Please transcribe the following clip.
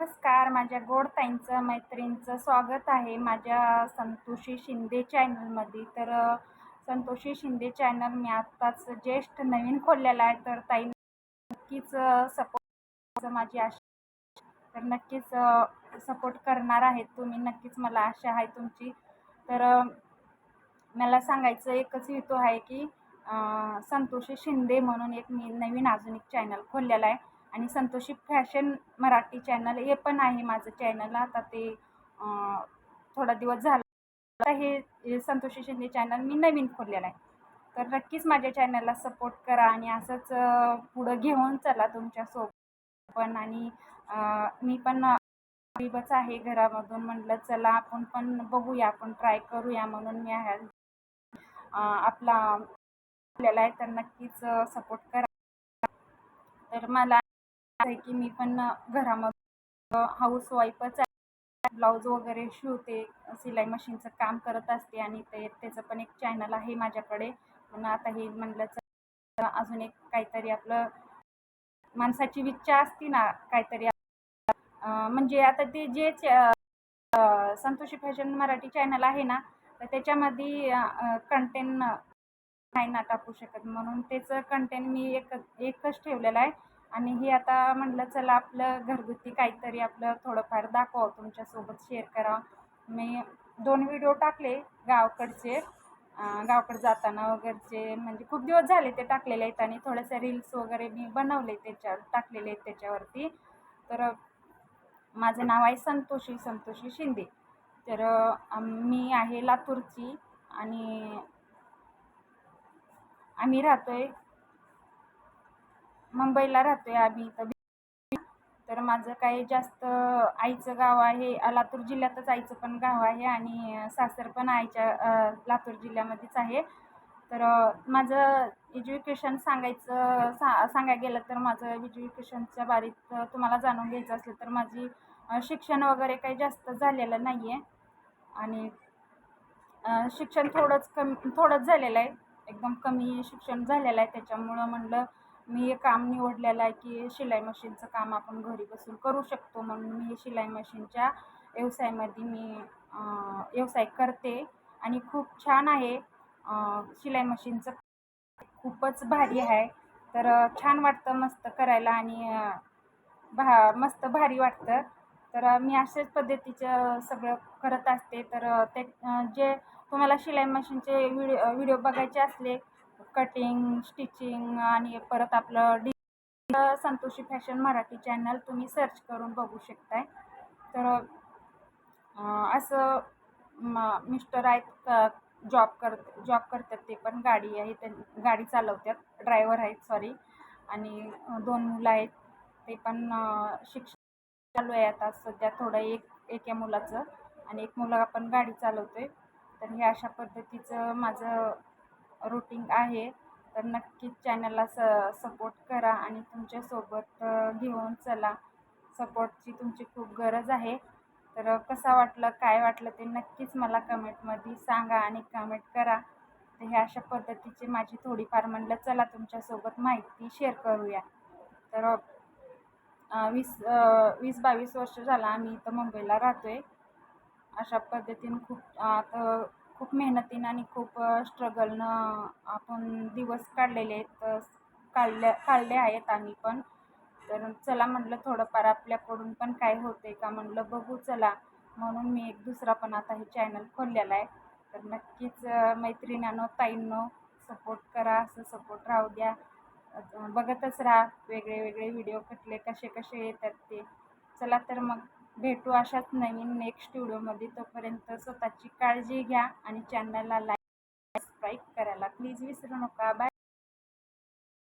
नमस्कार माझ्या गोड ताईंचं मैत्रिणींचं स्वागत आहे माझ्या संतोषी शिंदे चॅनलमध्ये. तर संतोषी शिंदे चॅनल मी आत्ताच ज्येष्ठ नवीन खोललेला आहे तर ताई नक्कीच सपोर्ट माझी आशा तर नक्कीच सपोर्ट करणार आहेत तुम्ही नक्कीच मला आशा आहे तुमची. तर मला सांगायचं एकच हेतू आहे की संतोषी शिंदे म्हणून एक मी नवीन अजून एक चॅनल खोललेला आहे. आणि संतोषी फॅशन मराठी चॅनल हे पण आहे माझं चॅनल. आता ते थोडा दिवस झाला. आता हे संतोषी शिंदे चॅनल मी नवीन खोललेलं आहे. तर नक्कीच माझ्या चॅनलला सपोर्ट करा आणि असंच पुढं घेऊन चला तुमच्यासोबत पण आणि मी पण गरीबच आहे घरामधून म्हटलं चला आपण पण बघूया आपण ट्राय करूया म्हणून मी आहे. आपला खोललेला आहे तर नक्कीच सपोर्ट करा. तर मला आहे की मी पण घरामध्ये हाऊस वाईफच आहे. ब्लाऊज वगैरे शिवते सिलाई मशीनचं काम करत असते आणि ते त्याचं पण एक चॅनल आहे माझ्याकडे. पण आता हे म्हणलं तर अजून एक काहीतरी आपलं माणसाची इच्छा असती ना काहीतरी म्हणजे आता ते जे च- संतोषी फॅशन मराठी चॅनल आहे ना तर त्याच्यामध्ये कंटेंट नाही ना टाकू शकत. म्हणून त्याचं कंटेंट मी एक एकच ठेवलेलं आहे. आणि हे आता म्हटलं चला आपलं घरगुती काहीतरी आपलं थोडंफार दाखवावं तुमच्यासोबत शेअर करावं. मी दोन व्हिडिओ टाकले गावाकडचे गावकडे जाताना वगैरेचे म्हणजे खूप दिवस झाले ते टाकलेले आहेत आणि थोडेसे रील्स वगैरे मी बनवले त्याच्यावर टाकलेले आहेत त्याच्यावरती. तर माझं नाव आहे संतोषी संतोषी शिंदे. तर मी आहे लातूरची आणि आम्ही राहतो आहे मुंबईला राहतोय आम्ही इथं. तर माझं काही जास्त आईचं गाव आहे लातूर जिल्ह्यातच आईचं पण गाव आहे आणि सासर पण आईच्या लातूर जिल्ह्यामध्येच आहे. तर माझं एज्युकेशन सांगायचं सा सांगायला गेलं तर माझं एज्युकेशनच्या बारीत तुम्हाला जाणून घ्यायचं असलं तर माझी शिक्षण वगैरे काही जास्त झालेलं नाही आहे आणि शिक्षण थोडंच कमी थोडंच झालेलं आहे. एकदम कमी शिक्षण झालेलं आहे. त्याच्यामुळं म्हणलं मी हे काम निवडलेलं आहे की शिलाई मशीनचं काम आपण घरी बसून करू शकतो म्हणून मी शिलाई मशीनच्या व्यवसायामध्ये मी व्यवसाय करते. आणि खूप छान आहे शिलाई मशीनचं खूपच भारी आहे. तर छान वाटतं मस्त करायला आणि भा मस्त भारी वाटतं. तर मी अशाच पद्धतीचं सगळं करत असते. तर ते जे तुम्हाला शिलाई मशीनचे व्हिडिओ व्हिडिओ बघायचे असले कटिंग स्टिचिंग आणि परत आपलं the Santoshi fashion Marathi channel तुम्ही सर्च करून बघू शकताय. तर असं मिस्टर आहेत जॉब करत जॉब करतात ते पण. गाडी आहे त्यां गाडी चालवतात. ड्रायव्हर आहेत सॉरी आणि दोन मुलं आहेत. ते पण शिक्षण चालू आहे आता. सध्या थोडं एक एका मुलाचं. आणि एक मुलगा पण गाडी चालवतोय. तर हे अशा पद्धतीचं माझं रुटीन आहे तर नक्कीच चॅनलला स सपोर्ट करा आणि तुमच्यासोबत घेऊन चला. सपोर्टची तुमची खूप गरज आहे. तर कसं वाटलं काय वाटलं ते नक्कीच मला कमेंटमध्ये सांगा आणि कमेंट करा. तर हे अशा पद्धतीची माझी थोडीफार म्हणलं चला तुमच्यासोबत माहिती शेअर करूया. तर वीस वीस बावीस वर्ष झाला आम्ही इथं मुंबईला राहतो आहे अशा पद्धतीनं खूप आता खूप मेहनतीनं आणि खूप स्ट्रगलनं आपण दिवस काढलेले आहेत. काढल्या काढले आहेत आम्ही पण. तर चला म्हटलं थोडंफार आपल्याकडून पण काय होते का म्हटलं बघू चला. म्हणून मी एक दुसरा पण आता हे चॅनल खोललेला आहे. तर नक्कीच अ, मैत्रिणींनो ताईंनो सपोर्ट करा. असं सपोर्ट राहू द्या. बघतच राहा. वेगळे वेगळे व्हिडिओ कुठले कसे कसे येतात ते. चला तर मग. भेटू अशाच नवीन नेक्स्ट व्हिडिओमध्ये तोपर्यंत स्वतःची काळजी घ्या आणि चॅनलला लाईक सबस्क्राईब करायला प्लीज विसरू नका. बाय